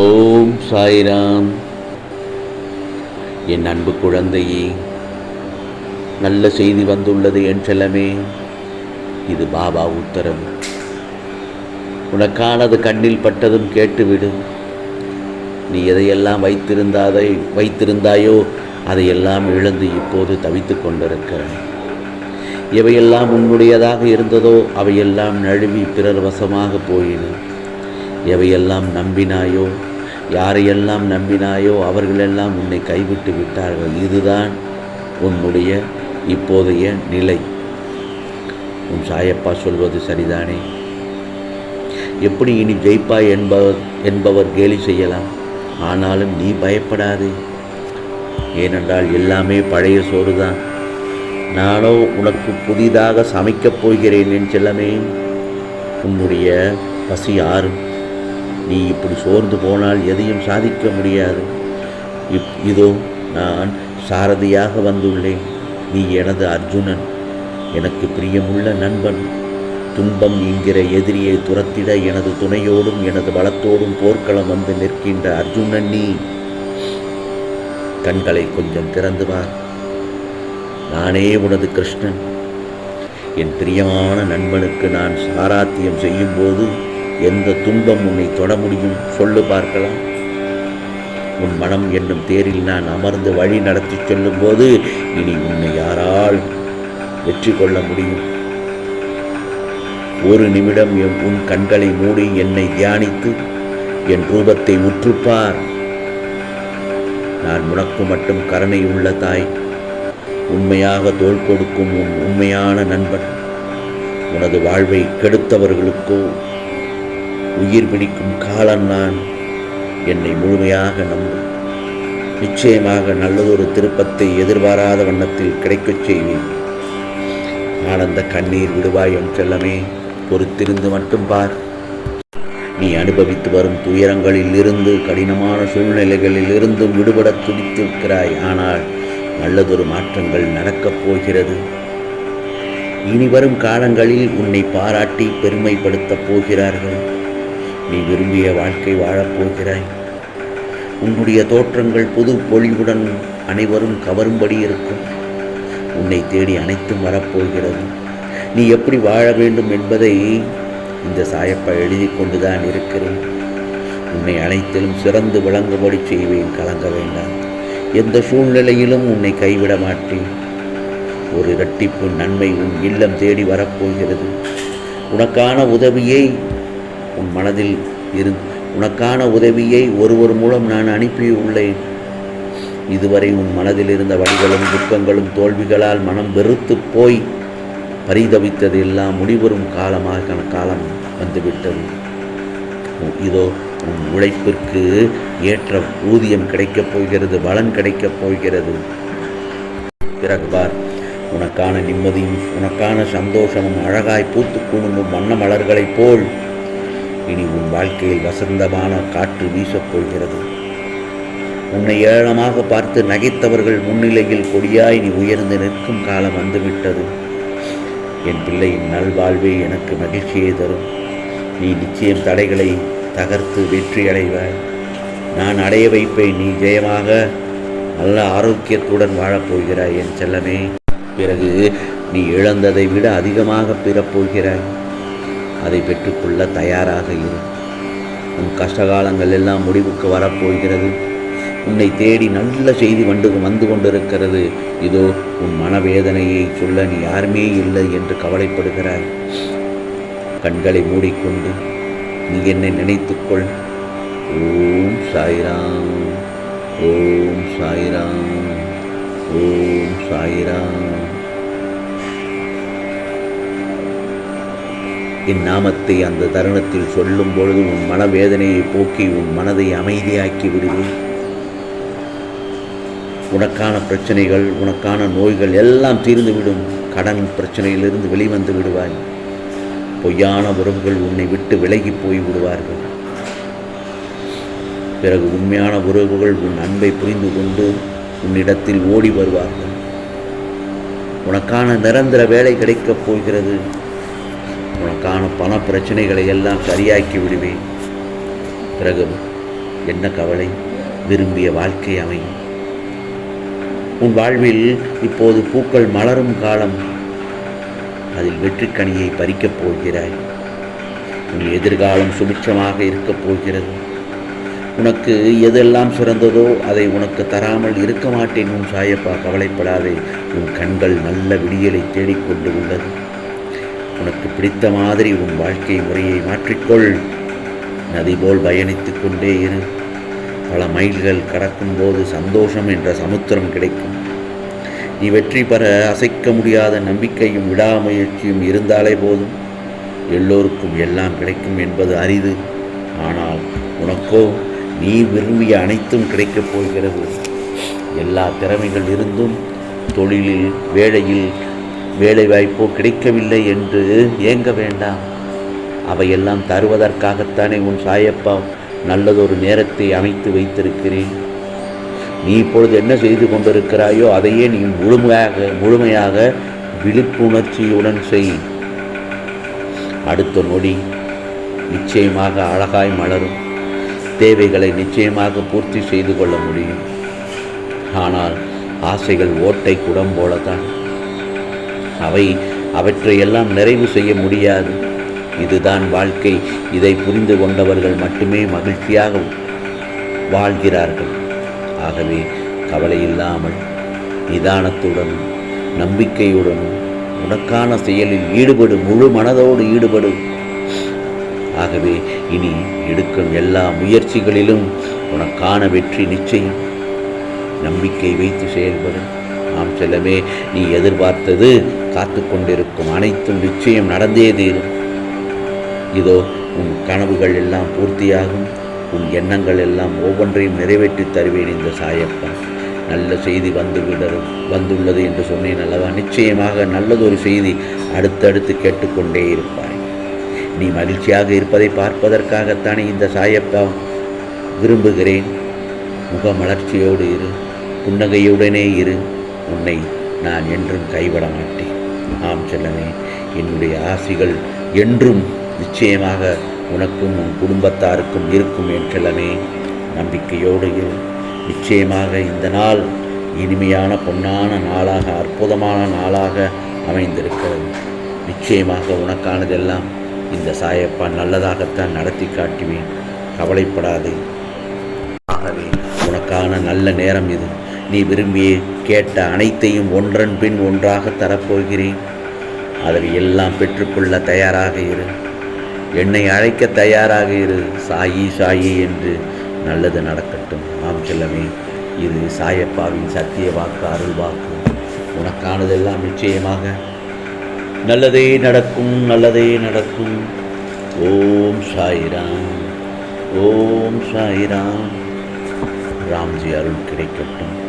ஓம் சாய்ராம். என் அன்பு குழந்தையே நல்ல செய்தி வந்துள்ளது என் செல்லமே. இது பாபா உத்தரவு உனக்கானது கண்ணில் பட்டதும் கேட்டுவிடும் நீ எதையெல்லாம் வைத்திருந்தாதை வைத்திருந்தாயோ அதையெல்லாம் இழந்து இப்போது தவித்துக் கொண்டிருக்கிறாய் எவையெல்லாம் உன்னுடையதாக இருந்ததோ அவையெல்லாம் நழுவி பிறர் வசமாக போயின. எவையெல்லாம் நம்பினாயோ யாரையெல்லாம் நம்பினாயோ அவர்களெல்லாம் உன்னை கைவிட்டு விட்டார்கள். இதுதான் உன்னுடைய இப்போதைய நிலை. உன் சாயப்பா சொல்வது சரிதானே? எப்படி இனி ஜெயிப்பாய் என்பவர் என்பவர் கேலி செய்யலாம். ஆனாலும் நீ பயப்படாதே. ஏனென்றால் எல்லாமே பழைய சோறுதான். நானோ உனக்கு புதிதாக சமைக்கப் போகிறேன் என் செல்லமே. உன்னுடைய பசி ஆறும். நீ இப்படி சோர்ந்து போனால் எதையும் சாதிக்க முடியாது. இப் இதோ நான் சாரதியாக வந்துள்ளேன். நீ எனது அர்ஜுனன். எனக்கு பிரியமுள்ள நண்பன். துன்பம் என்கிற எதிரியை துரத்திட எனது துணையோடும் எனது பலத்தோடும் போர்க்களம் வந்து நிற்கின்ற அர்ஜுனன் நீ. கண்களை கொஞ்சம் திறந்து பார் நானே உனது கிருஷ்ணன். என் பிரியமான நண்பனுக்கு நான் சாராத்தியம் செய்யும்போது எந்த துன்பம் உன்னை தொட முடியும் சொல்லு பார்க்கலாம். உன் மனம் என்னும் தேரில் நான் அமர்ந்து வழி நடத்தி சொல்லும்போது இனி உன்னை யாரால் வெற்றி கொள்ள முடியும்? ஒரு நிமிடம் என் உன் கண்களை மூடி என்னை தியானித்து என் ரூபத்தை உற்றுப்பார். நான் உனக்கு மட்டும் கருணை உள்ள தாய். உண்மையாக தோல் கொடுக்கும் உன் உண்மையான நண்பன். உனது வாழ்வை கெடுத்தவர்களுக்கோ உயிர் பிடிக்கும் காலம் நான். என்னை முழுமையாக நம்பும் நிச்சயமாக நல்லதொரு திருப்பத்தை எதிர்பாராத வண்ணத்தில் கிடைக்கச் செய்வேன். ஆனந்த கண்ணீர் விடுவாய் என் செல்லமே பொறுத்திருந்து மட்டும் பார். நீ அனுபவித்து வரும் துயரங்களில் இருந்து கடினமான சூழ்நிலைகளில் இருந்தும் விடுபட துடித்திருக்கிறாய். ஆனால் நல்லதொரு மாற்றங்கள் நடக்கப் போகிறது. இனி வரும் காலங்களில் உன்னை பாராட்டி பெருமைப்படுத்தப் போகிறார்கள். நீ விரும்பிய வாழ்க்கை வாழப் போகிறாய் உன்னுடைய தோற்றங்கள் புது பொழிவுடன் அனைவரும் கவரும்படி இருக்கும். உன்னை தேடி அனைத்தும் வரப்போகிறது. நீ எப்படி வாழ வேண்டும் என்பதை இந்த சாயப்பா எழுதி கொண்டுதான் இருக்கிறேன். உன்னை அனைத்திலும் சிறந்து விளங்கும்படி செய்வேன் கலங்க வேண்டாம். எந்த சூழ்நிலையிலும் உன்னை கைவிட மாட்டேன். ஒரு இரட்டிப்பு நன்மை உன் இல்லம் தேடி வரப்போகிறது. உனக்கான உதவியை உன் மனதில் இரு. உனக்கான உதவியை ஒருவர் மூலம் நான் அனுப்பியுள்ளேன். இதுவரை உன் மனதில் இருந்த வழிகளும் துக்கங்களும் தோல்விகளால் மனம் வெறுத்து போய் பரிதவித்தது எல்லாம் முடிவரும் காலமாக காலம் வந்துவிட்டது. இதோ உன் உழைப்பிற்கு ஏற்ற ஊதியம் கிடைக்கப் போகிறது பலன் கிடைக்கப் போகிறது. பிறகு பார். உனக்கான நிம்மதியும் உனக்கான சந்தோஷமும் அழகாய் பூத்து வண்ண மலர்களைப் போல் இனி உன் வாழ்க்கையில் வசந்தமான காற்று வீசப் போகிறது உன்னை ஏளனமாக பார்த்து நகைத்தவர்கள் முன்னிலையில் கொடியாய் நீ உயர்ந்து நிற்கும் காலம் வந்துவிட்டது. என் பிள்ளையின் நல்வாழ்வே எனக்கு மகிழ்ச்சியை தரும். நீ நிச்சயம் தடைகளை தகர்த்து வெற்றி அடைவாய். நான் அடைய வைப்பேன் நீ ஜெயமாக நல்ல ஆரோக்கியத்துடன் வாழப்போகிறாய் என் செல்லமே. பிறகு நீ இழந்ததை விட அதிகமாக பெறப்போகிறாய். அதை பெற்றுக்கொள்ள தயாராக இரு. உன் கஷ்டகாலங்கள் எல்லாம் முடிவுக்கு வரப்போகிறது. உன்னை தேடி நல்ல செய்தி வந்து வந்து கொண்டிருக்கிறது. இதோ உன் மனவேதனையை சொல்ல நீ யாருமே இல்லை என்று கவலைப்படுகிறாய். கண்களை மூடிக்கொண்டு நீ என்னை நினைத்துக்கொள். ஓம் சாய்ராம். ஓம் சாய்ராம். ஓம் சாய்ராம். என் நாமத்தை அந்த தருணத்தில் சொல்லும் பொழுது உன் மனவேதனையை போக்கி உன் மனதை அமைதியாக்கி விடுவேன். உனக்கான பிரச்சனைகள் உனக்கான நோய்கள் எல்லாம் தீர்ந்துவிடும். கடன் பிரச்சனையிலிருந்து வெளிவந்து விடுவாய். பொய்யான உறவுகள் உன்னை விட்டு விலகி போய் விடுவார்கள். பிறகு உண்மையான உறவுகள் உன் அன்பை புரிந்து கொண்டு உன்னிடத்தில் ஓடி வருவார்கள். உனக்கான நிரந்தர வேலை கிடைக்கப் போகிறது. உனக்கான பண பிரச்சனைகளை எல்லாம் சரியாக்கி விடுவேன். பிறகு என்ன கவலை? விரும்பிய வாழ்க்கை அமையும். உன் வாழ்வில் இப்போது பூக்கள் மலரும் காலம். அதில் வெற்றிக்கனியை பறிக்கப் போகிறாய். உன் எதிர்காலம் சுபிட்சமாக இருக்கப் போகிறது. உனக்கு எதெல்லாம் சிறந்ததோ அதை உனக்கு தராமல் இருக்க மாட்டேன். உன் சாயப்பா கவலைப்படாதே. உன் கண்கள் நல்ல விடியலை தேடிக்கொண்டு உள்ளது. உனக்கு பிடித்த மாதிரி உன் வாழ்க்கை முறையை மாற்றிக்கொள். நதி போல் பயணித்து கொண்டே இரு. பல மைல்கள் கடக்கும்போது சந்தோஷம் என்ற சமுத்திரம் கிடைக்கும். நீ வெற்றி பெற அசைக்க முடியாத நம்பிக்கையும் விடாமுயற்சியும் இருந்தாலே போதும். எல்லோருக்கும் எல்லாம் கிடைக்கும் என்பது அரிது. ஆனால் உனக்கோ நீ விரும்பிய அனைத்தும் கிடைக்கப் போகிறது. எல்லா திறமைகள் இருந்தும் தொழிலில் வேலையில் வேலைவாய்ப்போ கிடைக்கவில்லை என்று ஏங்க வேண்டாம். அவையெல்லாம் தருவதற்காகத்தானே உன் சாயப்பா நல்லதொரு நேரத்தை அமைத்து வைத்திருக்கிறேன். நீ இப்பொழுது என்ன செய்து கொண்டிருக்கிறாயோ அதையே நீ முழுமையாக முழுமையாக விழிப்புணர்ச்சியுடன் செய். அடுத்த நொடி நிச்சயமாக அழகாய் மலரும். தேவைகளை நிச்சயமாக பூர்த்தி செய்து கொள்ள முடியும். ஆனால் ஆசைகள் ஓட்டை குடம் போலத்தான். அவை அவற்றையெல்லாம் நிறைவு செய்ய முடியாது. இதுதான் வாழ்க்கை. இதை புரிந்து கொண்டவர்கள் மட்டுமே மகிழ்ச்சியாக வாழ்கிறார்கள். ஆகவே கவலை இல்லாமல் நிதானத்துடனும் நம்பிக்கையுடனும் உனக்கான செயலில் ஈடுபடு முழு மனதோடு ஈடுபடு. ஆகவே இனி எடுக்கும் எல்லா முயற்சிகளிலும் உனக்கான வெற்றி நிச்சயம். நம்பிக்கை வைத்து செயல்படும் நாம் செல்லவே நீ எதிர்பார்த்தது காத்து கொண்டிருக்கும் அனைத்தும் நிச்சயம் நடந்தே தீரும் இதோ உன் கனவுகள் எல்லாம் பூர்த்தியாகும். உன் எண்ணங்கள் எல்லாம் ஒவ்வொன்றையும் நிறைவேற்றி தருவேன் இந்த சாயப்பா நல்ல செய்தி வந்து விடரும் வந்துள்ளது என்று சொன்னேன் அல்லவா? நிச்சயமாக நல்லதொரு செய்தி அடுத்தடுத்து கேட்டுக்கொண்டே இருப்பாய். நீ மகிழ்ச்சியாக இருப்பதை பார்ப்பதற்காகத்தானே இந்த சாயப்பா விரும்புகிறேன். முகமலர்ச்சியோடு இரு. புன்னகையுடனே இரு. உன்னை நான் என்றும் கைவிட மாட்டேன். ஆம் செல்லமே. என்னுடைய ஆசிகள் என்றும் நிச்சயமாக உனக்கும் உன் குடும்பத்தாருக்கும் இருக்கும் என் செல்லமே. நம்பிக்கையோடு இரு. நிச்சயமாக இந்த நாள் இனிமையான பொன்னான நாளாக அற்புதமான நாளாக அமைந்திருக்கிறது. நிச்சயமாக உனக்கானதெல்லாம் இந்த சாயப்பா நல்லதாகத்தான் நடத்தி காட்டுவேன். கவலைப்படாதே. ஆகவே உனக்கான நல்ல நேரம் இது. நீ விரும்பிய கேட்ட அனைத்தையும் ஒன்றன் பின் ஒன்றாக தரப்போகிறேன். அதை எல்லாம் பெற்றுக்கொள்ள தயாராக இரு. என்னை அழைக்க தயாராக இரு. சாயி சாயி என்று நல்லது நடக்கட்டும். ஆம் செல்லமே இது சாயப்பாவின் சத்திய வாக்கு அருள் வாக்கு. உனக்கானதெல்லாம் நிச்சயமாக. நல்லதே நடக்கும் நல்லதே நடக்கும். ஓம் சாயிராம் ஓம் சாயிராம். ராம்ஜி அருள் கிடைக்கட்டும்.